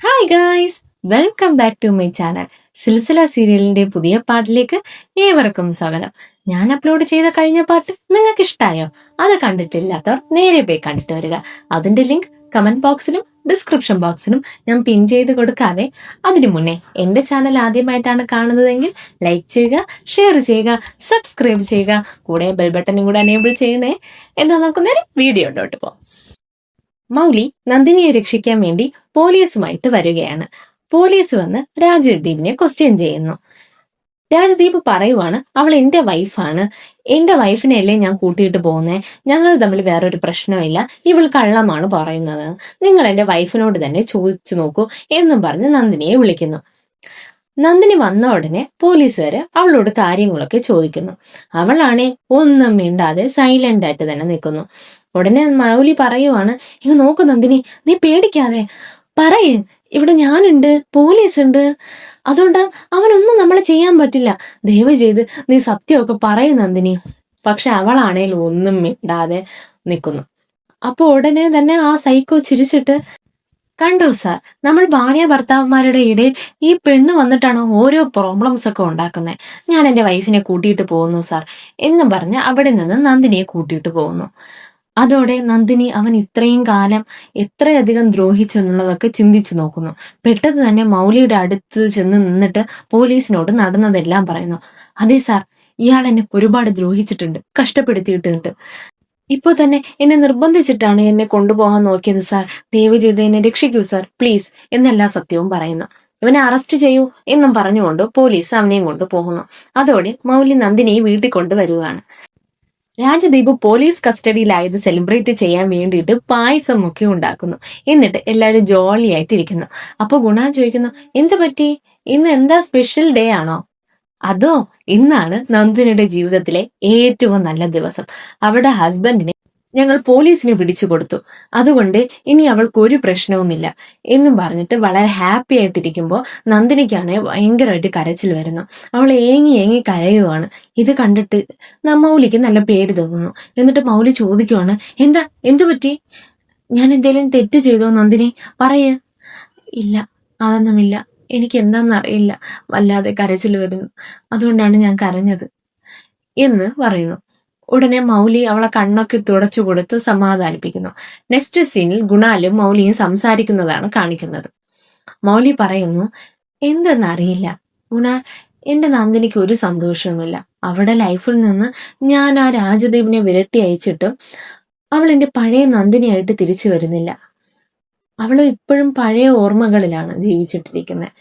Hi guys welcome back to my channel Silsila സീരിയലിന്റെ പുതിയ പാട്ടിലേക്ക് ഏവർക്കും സ്വാഗതം. ഞാൻ അപ്ലോഡ് ചെയ്ത കഴിഞ്ഞ പാട്ട് നിങ്ങൾക്ക് ഇഷ്ടമായോ അത് കണ്ടിട്ടില്ലാത്തവർ നേരെ പോയി കണ്ടിട്ട് വരിക. അതിന്റെ ലിങ്ക് കമന്റ് ബോക്സിലും ഡിസ്ക്രിപ്ഷൻ ബോക്സിലും ഞാൻ പിൻ ചെയ്ത് കൊടുക്കാവേ. അതിനു മുന്നേ എന്റെ ചാനൽ ആദ്യമായിട്ടാണ് കാണുന്നതെങ്കിൽ ലൈക്ക് ചെയ്യുക ഷെയർ ചെയ്യുക സബ്സ്ക്രൈബ് ചെയ്യുക. കൂടെ ബെൽ ബട്ടണും കൂടെ എനേബിൾ ചെയ്യണേ എന്താ നമുക്ക് നേരെ വീഡിയോ ഉണ്ടോട്ട് പോകാം മൗലി നന്ദിനിയെ രക്ഷിക്കാൻ വേണ്ടി പോലീസുമായിട്ട് വരികയാണ്. പോലീസ് വന്ന് രാജദീപിനെ ക്വസ്റ്റ്യൻ ചെയ്യുന്നു. രാജദീപ് പറയുവാണ് അവൾ എന്റെ വൈഫാണ് എന്റെ വൈഫിനെയല്ലേ ഞാൻ കൂട്ടിയിട്ട് പോകുന്നേ? ഞങ്ങൾ തമ്മിൽ വേറൊരു പ്രശ്നമില്ല. ഇവൾ കള്ളമാണ് പറയുന്നത്. നിങ്ങൾ എന്റെ വൈഫിനോട് തന്നെ ചോദിച്ചു നോക്കൂ എന്നും പറഞ്ഞ് നന്ദിനിയെ വിളിക്കുന്നു. നന്ദിനി വന്ന ഉടനെ പോലീസുകാര് അവളോട് കാര്യങ്ങളൊക്കെ ചോദിക്കുന്നു. അവളാണെ ഒന്നും മിണ്ടാതെ സൈലന്റ് ആയിട്ട് തന്നെ നിൽക്കുന്നു. ഉടനെ മൗലി പറയുവാണ് ഇങ്ങ് നോക്കു നന്ദിനി നീ പേടിക്കാതെ. പറയ് ഇവിടെ ഞാനുണ്ട് പോലീസ് ഉണ്ട് അതുകൊണ്ട് അവനൊന്നും നമ്മളെ ചെയ്യാൻ പറ്റില്ല. ദയവ് ചെയ്ത് നീ സത്യമൊക്കെ പറയ് നന്ദിനി. പക്ഷെ അവളാണേൽ ഒന്നും മിണ്ടാതെ നിൽക്കുന്നു. അപ്പൊ ഉടനെ തന്നെ ആ സൈക്കോ ചിരിച്ചിട്ട് കണ്ടു സാർ നമ്മൾ ഭാര്യ ഭർത്താവന്മാരുടെ ഇടയിൽ ഈ പെണ്ണ് വന്നിട്ടാണ് ഓരോ പ്രോബ്ലംസ് ഒക്കെ ഉണ്ടാക്കുന്നത് ഞാൻ എന്റെ വൈഫിനെ കൂട്ടിയിട്ട് പോകുന്നു സാർ. എന്നും പറഞ്ഞ് അവിടെ നിന്ന് നന്ദിനിയെ കൂട്ടിയിട്ട് പോകുന്നു. അതോടെ നന്ദിനി അവൻ ഇത്രയും കാലം എത്രയധികം ദ്രോഹിച്ചു എന്നുള്ളതൊക്കെ ചിന്തിച്ചു നോക്കുന്നു. പെട്ടെന്ന് തന്നെ മൗലിയുടെ അടുത്ത് ചെന്ന് നിന്നിട്ട് പോലീസിനോട് നടന്നതെല്ലാം പറയുന്നു. അതെ സാർ ഇയാൾ എന്നെ ഒരുപാട് ദ്രോഹിച്ചിട്ടുണ്ട് കഷ്ടപ്പെടുത്തിയിട്ടുണ്ട്. ഇപ്പോൾ തന്നെ എന്നെ നിർബന്ധിച്ചിട്ടാണ് എന്നെ കൊണ്ടുപോകാൻ നോക്കിയത് സാർ. ദയവ് ചെയ്ത് എന്നെ രക്ഷിക്കൂ സാർ പ്ലീസ് എന്നെല്ലാ സത്യവും പറയുന്നു. ഇവനെ അറസ്റ്റ് ചെയ്യൂ എന്നും പറഞ്ഞുകൊണ്ട് പോലീസ് അവനെയും കൊണ്ട് പോകുന്നു. അതോടെ മൗലി നന്ദിനിയെ വീട്ടിൽ കൊണ്ടുവരികയാണ് രാജദീപ് പോലീസ് കസ്റ്റഡിയിലായത് സെലിബ്രേറ്റ് ചെയ്യാൻ വേണ്ടിയിട്ട് പായസം ഒക്കെ ഉണ്ടാക്കുന്നു. എന്നിട്ട് എല്ലാവരും ജോളിയായിട്ടിരിക്കുന്നു. അപ്പൊ ഗുണ ചോദിക്കുന്നു എന്ത് പറ്റി? ഇന്ന് എന്താ സ്പെഷ്യൽ ഡേ ആണോ? അതോ ഇന്നാണ് നന്ദിനിയുടെ ജീവിതത്തിലെ ഏറ്റവും നല്ല ദിവസം. അവരുടെ ഹസ്ബൻഡിനെ ഞങ്ങൾ പോലീസിന് പിടിച്ചു കൊടുത്തു. അതുകൊണ്ട് ഇനി അവൾക്ക് ഒരു പ്രശ്നവുമില്ല എന്നും പറഞ്ഞിട്ട് വളരെ ഹാപ്പി ആയിട്ടിരിക്കുമ്പോൾ നന്ദിനിക്കാണ് ഭയങ്കരമായിട്ട് കരച്ചിൽ വരുന്നു. അവൾ ഏങ്ങി ഏങ്ങി കരയുവാണ്. ഇത് കണ്ടിട്ട് മൗലിക്ക് നല്ല പേടി തോന്നുന്നു. എന്നിട്ട് മൗലി ചോദിക്കുവാണ് എന്താ? എന്തു പറ്റി? ഞാൻ എന്തെങ്കിലും തെറ്റ് ചെയ്തോ നന്ദിനി? പറയേ. ഇല്ല അതൊന്നുമില്ല. എനിക്ക് എന്താണെന്ന് അറിയില്ല. വല്ലാതെ കരച്ചിൽ വരുന്നു. അതുകൊണ്ടാണ് ഞാൻ കരഞ്ഞത്. എന്ന് പറയുന്നു. ഉടനെ മൗലി അവളെ കണ്ണൊക്കെ തുടച്ചു കൊടുത്ത് സമാധാനിപ്പിക്കുന്നു. നെക്സ്റ്റ് സീനിൽ ഗുണാലും മൗലിയും സംസാരിക്കുന്നതാണ് കാണിക്കുന്നത്. മൗലി പറയുന്നു എന്തെന്നറിയില്ല ഗുണ എന്റെ നന്ദിനിക്ക് ഒരു സന്തോഷവുമില്ല. അവളുടെ ലൈഫിൽ നിന്ന് ഞാൻ ആ രാജദീപിനെ വിരട്ടി അയച്ചിട്ടും അവൾ എന്റെ പഴയ നന്ദിനിയായിട്ട് തിരിച്ചു വരുന്നില്ല. അവൾ ഇപ്പോഴും പഴയ ഓർമ്മകളിലാണ് ജീവിച്ചിട്ടിരിക്കുന്നത്.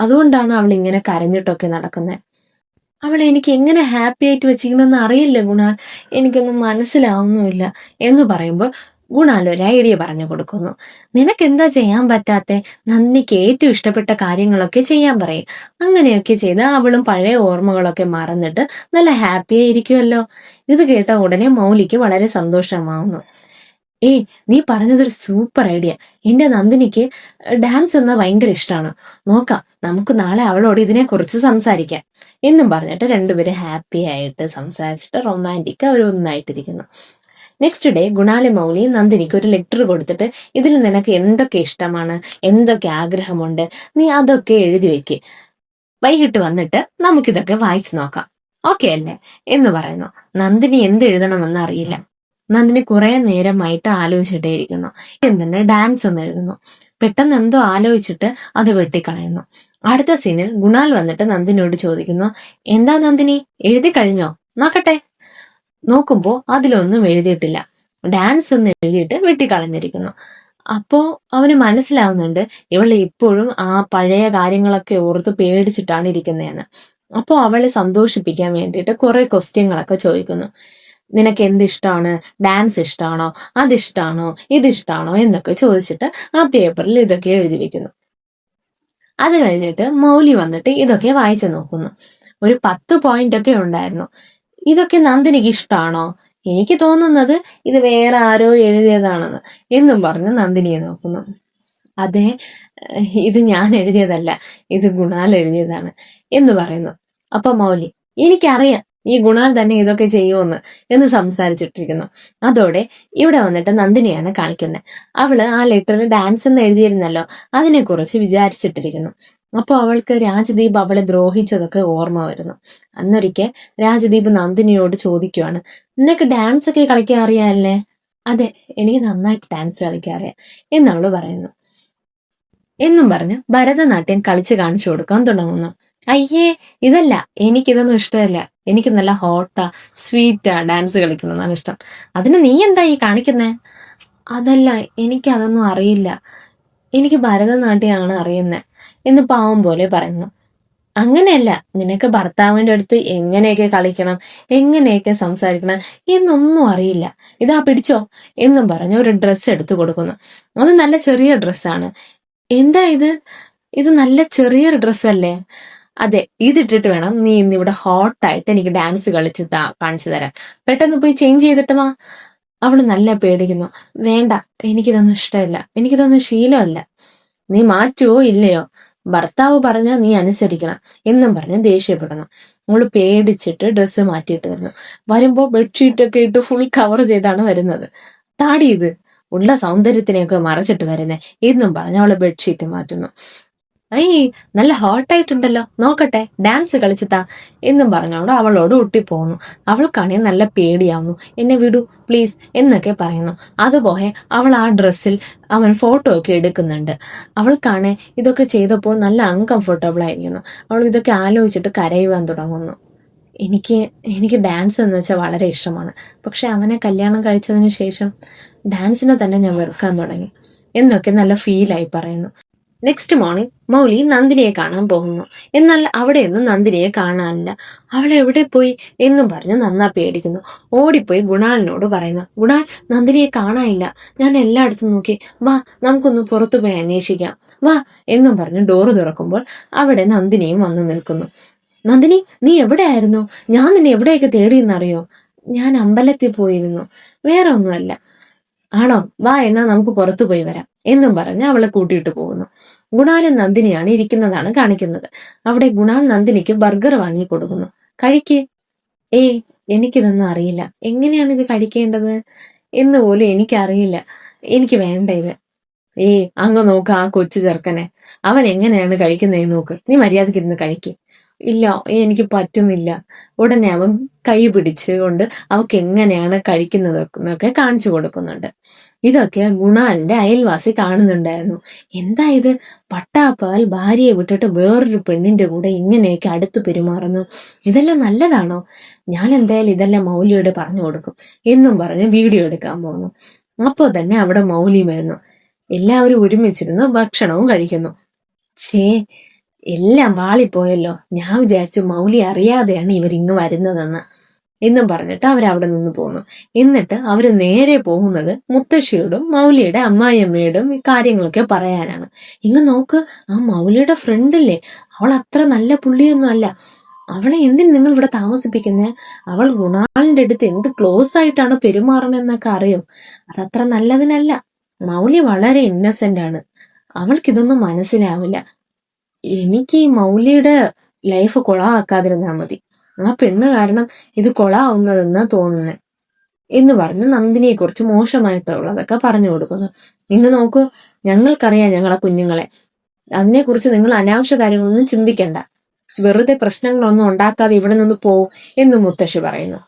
അതുകൊണ്ടാണ് അവൾ ഇങ്ങനെ കരഞ്ഞിട്ടൊക്കെ നടക്കുന്നത്. അവളെ എനിക്ക് എങ്ങനെ ഹാപ്പി ആയിട്ട് വെച്ചിരിക്കണമെന്ന് അറിയില്ല ഗുണാൽ എനിക്കൊന്നും മനസ്സിലാവുന്നുമില്ല എന്ന് പറയുമ്പോൾ ഗുണാൽ ഒരു ഐഡിയ പറഞ്ഞു കൊടുക്കുന്നു. നിനക്ക് എന്താ ചെയ്യാൻ പറ്റാത്ത? നന്ദിക്ക് ഏറ്റവും ഇഷ്ടപ്പെട്ട കാര്യങ്ങളൊക്കെ ചെയ്യാൻ പറയും. അങ്ങനെയൊക്കെ ചെയ്ത് അവളും പഴയ ഓർമ്മകളൊക്കെ മറന്നിട്ട് നല്ല ഹാപ്പിയായിരിക്കുമല്ലോ ഇത് കേട്ട ഉടനെ മൗലിക്ക് വളരെ സന്തോഷമാവുന്നു. ഏയ് നീ പറഞ്ഞതൊരു സൂപ്പർ ഐഡിയ. എന്റെ നന്ദിനിക്ക് ഡാൻസ് എന്ന ഭയങ്കര ഇഷ്ടമാണ് നോക്കാം നമുക്ക് നാളെ അവളോട് ഇതിനെക്കുറിച്ച് സംസാരിക്കാം. എന്നും പറഞ്ഞിട്ട് രണ്ടുപേരും ഹാപ്പി ആയിട്ട് സംസാരിച്ചിട്ട് റൊമാന്റിക് അവർ ഒന്നായിട്ടിരിക്കുന്നു. നെക്സ്റ്റ് ഡേ ഗുണാലി മൗലി നന്ദിനിക്ക് ഒരു ലെറ്റർ കൊടുത്തിട്ട് ഇതിൽ നിനക്ക് എന്തൊക്കെ ഇഷ്ടമാണ് എന്തൊക്കെ ആഗ്രഹമുണ്ട് നീ അതൊക്കെ എഴുതി വെക്ക്. വൈകിട്ട് വന്നിട്ട് നമുക്കിതൊക്കെ വായിച്ചു നോക്കാം. ഓക്കെ അല്ലേ? എന്ന് പറയുന്നു. നന്ദിനി എന്ത് എഴുതണമെന്ന് അറിയില്ല. നന്ദിനി കുറേ നേരമായിട്ട് ആലോചിച്ചിട്ടേയിരിക്കുന്നു. എന്തിന് ഡാൻസ് എന്ന് എഴുതുന്നു. പെട്ടെന്ന് എന്തോ ആലോചിച്ചിട്ട് അത് വെട്ടിക്കളയുന്നു. അടുത്ത സീനിൽ ഗുണാൽ വന്നിട്ട് നന്ദിനിയോട് ചോദിക്കുന്നു എന്താ നന്ദിനി? എഴുതി കഴിഞ്ഞോ? നോക്കട്ടെ. നോക്കുമ്പോൾ അതിലൊന്നും എഴുതിയിട്ടില്ല. ഡാൻസ് എന്ന് എഴുതിയിട്ട് വെട്ടിക്കളഞ്ഞിരിക്കുന്നു. അപ്പോ അവന് മനസ്സിലാവുന്നുണ്ട് ഇവൾ ഇപ്പോഴും ആ പഴയ കാര്യങ്ങളൊക്കെ ഓർത്ത് പേടിച്ചിട്ടാണ് ഇരിക്കുന്നതെന്ന് അപ്പോൾ അവളെ സന്തോഷിപ്പിക്കാൻ വേണ്ടിയിട്ട് കുറെ ക്വസ്റ്റ്യങ്ങളൊക്കെ ചോദിക്കുന്നു. നിനക്ക് എന്ത് ഇഷ്ടമാണ് ഡാൻസ് ഇഷ്ടമാണോ അതിഷ്ടാണോ? ഇതിഷ്ടാണോ? എന്നൊക്കെ ചോദിച്ചിട്ട് ആ പേപ്പറിൽ ഇതൊക്കെ എഴുതി വെക്കുന്നു. അത് കഴിഞ്ഞിട്ട് മൗലി വന്നിട്ട് ഇതൊക്കെ വായിച്ചു നോക്കുന്നു. ഒരു പത്ത് പോയിന്റ് ഒക്കെ ഉണ്ടായിരുന്നു. ഇതൊക്കെ നന്ദിനിക്ക് ഇഷ്ടമാണോ എനിക്ക് തോന്നുന്നത് ഇത് വേറെ ആരോ എഴുതിയതാണെന്ന് എന്നും പറഞ്ഞ് നന്ദിനിയെ നോക്കുന്നു. അതെ ഇത് ഞാൻ എഴുതിയതല്ല ഇത് ഗുണാൽ എഴുതിയതാണ് എന്ന് പറയുന്നു. അപ്പൊ മൗലി എനിക്കറിയാം ഈ ഗുണാൽ തന്നെ ഇതൊക്കെ ചെയ്യുമെന്ന് എന്ന് സംസാരിച്ചിട്ടിരിക്കുന്നു. അതോടെ ഇവിടെ വന്നിട്ട് നന്ദിനിയാണ് കാണിക്കുന്നത്. അവൾ ആ ലെറ്ററിൽ ഡാൻസ് എന്ന് എഴുതിയിരുന്നല്ലോ അതിനെക്കുറിച്ച് വിചാരിച്ചിട്ടിരിക്കുന്നു. അപ്പോൾ അവൾക്ക് രാജദീപ് അവളെ ദ്രോഹിച്ചതൊക്കെ ഓർമ്മ വരുന്നു. അന്നൊരിക്കൽ രാജദീപ് നന്ദിനിയോട് ചോദിക്കുവാണ് നിനക്ക് ഡാൻസ് ഒക്കെ കളിക്കാൻ അറിയാമല്ലേ അതെ എനിക്ക് നന്നായിട്ട് ഡാൻസ് കളിക്കാൻ അറിയാം എന്നവൾ പറയുന്നു. എന്നും പറഞ്ഞ് ഭരതനാട്യം കളിച്ച് കാണിച്ചു കൊടുക്കാൻ തുടങ്ങുന്നു. അയ്യേ ഇതല്ല. എനിക്കിതൊന്നും ഇഷ്ടമല്ല. എനിക്ക് നല്ല ഹോട്ടാ സ്വീറ്റാ ഡാൻസ് കളിക്കണമെന്നാണ് ഇഷ്ടം. അതിന് നീ എന്താ ഈ കാണിക്കുന്നേ? അതല്ല എനിക്ക് അതൊന്നും അറിയില്ല. എനിക്ക് ഭരതനാട്യമാണ് അറിയുന്നത് എന്ന് പാവം പോലെ പറയുന്നു. അങ്ങനെയല്ല നിനക്ക് ഭർത്താവിന്റെ അടുത്ത് എങ്ങനെയൊക്കെ കളിക്കണം എങ്ങനെയൊക്കെ സംസാരിക്കണം എന്നൊന്നും അറിയില്ല. ഇതാ പിടിച്ചോ എന്നും പറഞ്ഞ് ഒരു ഡ്രസ്സ് എടുത്തു കൊടുക്കുന്നു. അത് നല്ല ചെറിയ ഡ്രസ്സാണ് എന്താ ഇത്? ഇത് നല്ല ചെറിയൊരു ഡ്രസ്സല്ലേ അതെ ഇതിട്ടിട്ട് വേണം നീ ഇന്ന് ഇവിടെ ഹോട്ടായിട്ട് എനിക്ക് ഡാൻസ് കളിച്ച് കാണിച്ചു തരാൻ. പെട്ടെന്ന് പോയി ചേഞ്ച് ചെയ്തിട്ട് വാ. അവൾ നല്ല പേടിക്കുന്നു. വേണ്ട എനിക്കിതൊന്നും ഇഷ്ടമല്ല. എനിക്കിതൊന്നും ശീലമല്ല. നീ മാറ്റുവോ ഇല്ലയോ? ഭർത്താവ് പറഞ്ഞാൽ നീ അനുസരിക്കണം. എന്നും പറഞ്ഞ് ദേഷ്യപ്പെടണം നമ്മൾ പേടിച്ചിട്ട് ഡ്രസ്സ് മാറ്റിയിട്ട് വരുന്നു. വരുമ്പോൾ ബെഡ്ഷീറ്റ് ഒക്കെ ഇട്ട് ഫുൾ കവർ ചെയ്താണ് വരുന്നത്. താടി ഇത്. ഉള്ള സൗന്ദര്യത്തിനെയൊക്കെ മറച്ചിട്ട് വരുന്നേ. എന്നും പറഞ്ഞ് അവൾ ബെഡ്ഷീറ്റ് മാറ്റുന്നു. ഐ നല്ല ഹോട്ടായിട്ടുണ്ടല്ലോ നോക്കട്ടെ ഡാൻസ് കളിച്ചിത്താ എന്നും പറഞ്ഞുകൊണ്ട് അവളോട് ഒട്ടിപ്പോകുന്നു അവൾക്കാണെങ്കിൽ നല്ല പേടിയാവുന്നു. എന്നെ വിടൂ പ്ലീസ് എന്നൊക്കെ പറയുന്നു. അതുപോലെ അവൾ ആ ഡ്രസ്സിൽ അവൻ ഫോട്ടോ ഒക്കെ എടുക്കുന്നുണ്ട്. അവൾക്കാണെ ഇതൊക്കെ ചെയ്തപ്പോൾ നല്ല അൺകംഫർട്ടബിൾ ആയിരിക്കുന്നു. അവൾ ഇതൊക്കെ ആലോചിച്ചിട്ട് കരയുവാൻ തുടങ്ങുന്നു. എനിക്ക് എനിക്ക് ഡാൻസ് എന്ന് വെച്ചാൽ വളരെ ഇഷ്ടമാണ്. പക്ഷെ അവനെ കല്യാണം കഴിച്ചതിന് ശേഷം ഡാൻസിനെ തന്നെ ഞാൻ വെറുക്കാൻ തുടങ്ങി. എന്നൊക്കെ നല്ല ഫീലായി പറയുന്നു. നെക്സ്റ്റ് മോർണിംഗ് മൗലി നന്ദിനിയെ കാണാൻ പോകുന്നു. എന്നാൽ അവിടെയൊന്നും നന്ദിനിയെ കാണാനില്ല. അവൾ എവിടെ പോയി എന്നും പറഞ്ഞ് നന്ന പേടിക്കുന്നു. ഓടിപ്പോയി ഗുണാലിനോട് പറയുന്നു ഗുണാൽ നന്ദിനിയെ കാണാനില്ല. ഞാൻ എല്ലായിടത്തും നോക്കി. വാ നമുക്കൊന്ന് പുറത്തു പോയി അന്വേഷിക്കാം. വാ എന്നും പറഞ്ഞ് ഡോറ് തുറക്കുമ്പോൾ അവിടെ നന്ദിനിയും വന്നു നിൽക്കുന്നു. നന്ദിനി നീ എവിടെയായിരുന്നു? ഞാൻ നിന്നെ എവിടെയൊക്കെ തേടിയെന്നറിയോ? ഞാൻ അമ്പലത്തിൽ പോയിരുന്നു. വേറെ ഒന്നുമല്ല. ആണോ? വാ എന്നാ നമുക്ക് പുറത്തു പോയി വരാം. എന്നും പറഞ്ഞ് അവളെ കൂട്ടിയിട്ട് പോകുന്നു. ഗുണാലും നന്ദിനിയാണ് ഇരിക്കുന്നതാണ് കാണിക്കുന്നത്. അവിടെ ഗുണാൽ നന്ദിനിക്ക് ബർഗർ വാങ്ങി കൊടുക്കുന്നു. കഴിക്ക്. ഏയ് എനിക്കിതൊന്നും അറിയില്ല. എങ്ങനെയാണ് ഇത് കഴിക്കേണ്ടത്? എന്ന് പോലും എനിക്കറിയില്ല. എനിക്ക് വേണ്ട ഇത്. ഏയ് അങ്ങ് നോക്ക് ആ കൊച്ചു ചെറുക്കനെ. അവൻ എങ്ങനെയാണ് കഴിക്കുന്നതെന്ന് നോക്ക്. നീ മര്യാദയ്ക്ക് ഇരുന്ന് കഴിക്ക്. ഇല്ല എനിക്ക് പറ്റുന്നില്ല. ഉടനെ അവൻ കൈ പിടിച്ചുകൊണ്ട് അവക്ക് എങ്ങനെയാണ് കഴിക്കുന്നത് എന്നൊക്കെ കാണിച്ചു കൊടുക്കുന്നുണ്ട്. ഇതൊക്കെ ഗുണാലിന്റെ അയൽവാസി കാണുന്നുണ്ടായിരുന്നു. എന്താ ഇത്? പട്ടാപ്പാൽ ഭാര്യയെ വിട്ടിട്ട് വേറൊരു പെണ്ണിന്റെ കൂടെ ഇങ്ങനെയൊക്കെ അടുത്ത് പെരുമാറുന്നു. ഇതെല്ലാം നല്ലതാണോ? ഞാൻ എന്തായാലും ഇതെല്ലാം മൗലിയോട് പറഞ്ഞു കൊടുക്കും. എന്നും പറഞ്ഞ് വീഡിയോ എടുക്കാൻ പോകുന്നു അപ്പോൾ തന്നെ അവിടെ മൗലി വരുന്നു. എല്ലാവരും ഒരുമിച്ചിരുന്ന് ഭക്ഷണവും കഴിക്കുന്നു. ഛേ എല്ലാം വാളിപ്പോയല്ലോ. ഞാൻ വിചാരിച്ചു മൗലി അറിയാതെയാണ് ഇവരിങ്ങ് വരുന്നതെന്ന്. എന്നും പറഞ്ഞിട്ട് അവരവിടെ നിന്ന് പോന്നു. എന്നിട്ട് അവർ നേരെ പോകുന്നത് മുത്തശ്ശിയോടും മൗലിയുടെ അമ്മായിയമ്മയോടും ഈ കാര്യങ്ങളൊക്കെ പറയാനാണ്. ഇങ്ങ് നോക്ക് ആ മൗലിയുടെ ഫ്രണ്ടില്ലേ അവൾ അത്ര നല്ല പുള്ളിയൊന്നും അല്ല. അവളെ എന്തിന് നിങ്ങൾ ഇവിടെ താമസിപ്പിക്കുന്നത് അവൾ ഗുണാളിന്റെ അടുത്ത് എന്ത് ക്ലോസ് ആയിട്ടാണ് പെരുമാറണമെന്നൊക്കെ അറിയും. അതത്ര നല്ലതിനല്ല. മൗലി വളരെ ഇന്നസെന്റ് ആണ്. അവൾക്കിതൊന്നും മനസ്സിലാവില്ല. എനിക്ക് ഈ മൗലിയുടെ ലൈഫ് കൊളാക്കാതിരുന്നാൽ മതി. ആ പെണ്ണ് കാരണം ഇത് കൊളാവുന്നതെന്നാ തോന്നുന്നത് എന്ന് പറഞ്ഞ് നന്ദിനിയെ കുറിച്ച് മോശമായിട്ടുള്ളതൊക്കെ പറഞ്ഞു കൊടുക്കുന്നു. നിങ്ങൾ നോക്കൂ ഞങ്ങൾക്കറിയാം ഞങ്ങളെ കുഞ്ഞുങ്ങളെ. അതിനെക്കുറിച്ച് നിങ്ങൾ അനാവശ്യ കാര്യങ്ങളൊന്നും ചിന്തിക്കണ്ട. വെറുതെ പ്രശ്നങ്ങളൊന്നും ഉണ്ടാക്കാതെ ഇവിടെ നിന്ന് പോവും എന്ന് മുത്തശ്ശി പറയുന്നു.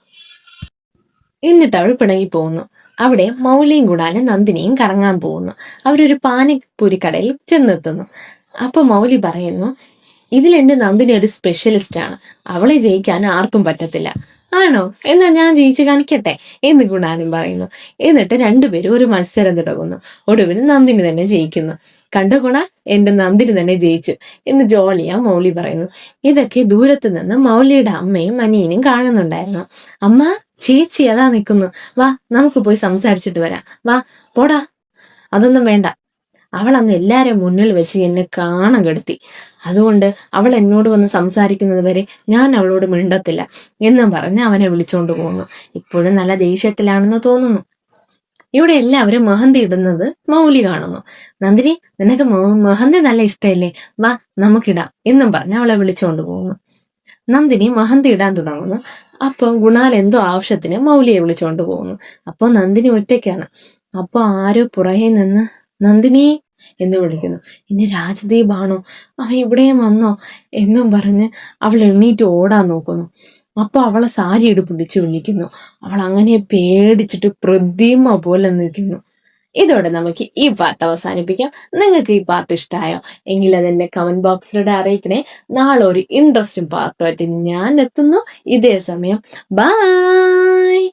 എന്നിട്ട് അവൾ പിണങ്ങി പോകുന്നു. അവിടെ മൗലിയും കൂടാലും നന്ദിനിയും കറങ്ങാൻ പോകുന്നു. അവരൊരു പാനിപ്പൂരി കടയിൽ ചെന്നെത്തുന്നു. അപ്പൊ മൗലി പറയുന്നു ഇതിൽ എന്റെ നന്ദിനി ഒരു സ്പെഷ്യലിസ്റ്റ് ആണ്. അവളെ ജയിക്കാൻ ആർക്കും പറ്റത്തില്ല. ആണോ? എന്നാ ഞാൻ ജയിച്ചു കാണിക്കട്ടെ എന്ന് ഗുണാനും പറയുന്നു. എന്നിട്ട് രണ്ടുപേരും ഒരു മത്സരം തുടങ്ങുന്നു. ഒടുവിൽ നന്ദിനി തന്നെ ജയിക്കുന്നു. കണ്ട ഗുണ? എന്റെ നന്ദിനി തന്നെ ജയിച്ചു എന്ന് ജോളിയ മൗലി പറയുന്നു. ഇതൊക്കെ ദൂരത്ത് നിന്ന് മൗലിയുടെ അമ്മയും അനിയനും കാണുന്നുണ്ടായിരുന്നു. അമ്മ ചേച്ചി അതാ നിൽക്കുന്നു. വാ നമുക്ക് പോയി സംസാരിച്ചിട്ട് വരാം. വാ പോടാ. അതൊന്നും വേണ്ട. അവൾ അന്ന് എല്ലാരെയും മുന്നിൽ വെച്ച് എന്നെ കാണാൻ കെടുത്തി. അതുകൊണ്ട് അവൾ എന്നോട് വന്ന് സംസാരിക്കുന്നത് വരെ ഞാൻ അവളോട് മിണ്ടത്തില്ല എന്നും പറഞ്ഞ് അവനെ വിളിച്ചോണ്ട് പോകുന്നു ഇപ്പോഴും നല്ല ദേഷ്യത്തിലാണെന്ന് തോന്നുന്നു. ഇവിടെ എല്ലാവരും മഹന്തി ഇടുന്നത് മൗലി കാണുന്നു. നന്ദിനി നിനക്ക് മഹന്തി നല്ല ഇഷ്ടമല്ലേ വാ നമുക്കിടാം എന്നും പറഞ്ഞ് അവളെ വിളിച്ചോണ്ട് പോകുന്നു നന്ദിനി മഹന്തി ഇടാൻ തുടങ്ങുന്നു. അപ്പോൾ ഗുണാൽ എന്തോ ആവശ്യത്തിന് മൗലിയെ വിളിച്ചോണ്ട് പോകുന്നു അപ്പോൾ നന്ദിനി ഒറ്റയ്ക്കാണ്. അപ്പോൾ ആരോ പുറകെ നിന്ന് നന്ദിനി എന്ന് വിളിക്കുന്നു. ഇനി രാജദീപാണോ? അവൻ ഇവിടെയും വന്നോ? എന്നും പറഞ്ഞ് അവൾ എണ്ണീറ്റ് ഓടാൻ നോക്കുന്നു. അപ്പൊ അവളെ സാരി എടു പിടിച്ചു വിളിക്കുന്നു. അവൾ അങ്ങനെ പേടിച്ചിട്ട് പ്രതിമ പോലെ നിൽക്കുന്നു. ഇതോടെ നമുക്ക് ഈ പാർട്ട് അവസാനിപ്പിക്കാം. നിങ്ങൾക്ക് ഈ പാർട്ട് ഇഷ്ടമായോ എങ്കിൽ അതെന്നെ കമന്റ് ബോക്സിലൂടെ അറിയിക്കണേ. നാളെ ഒരു ഇൻട്രസ്റ്റിംഗ് പാർട്ടുമായിട്ട് ഞാൻ എത്തുന്നു. ഇതേ സമയം. ബൈ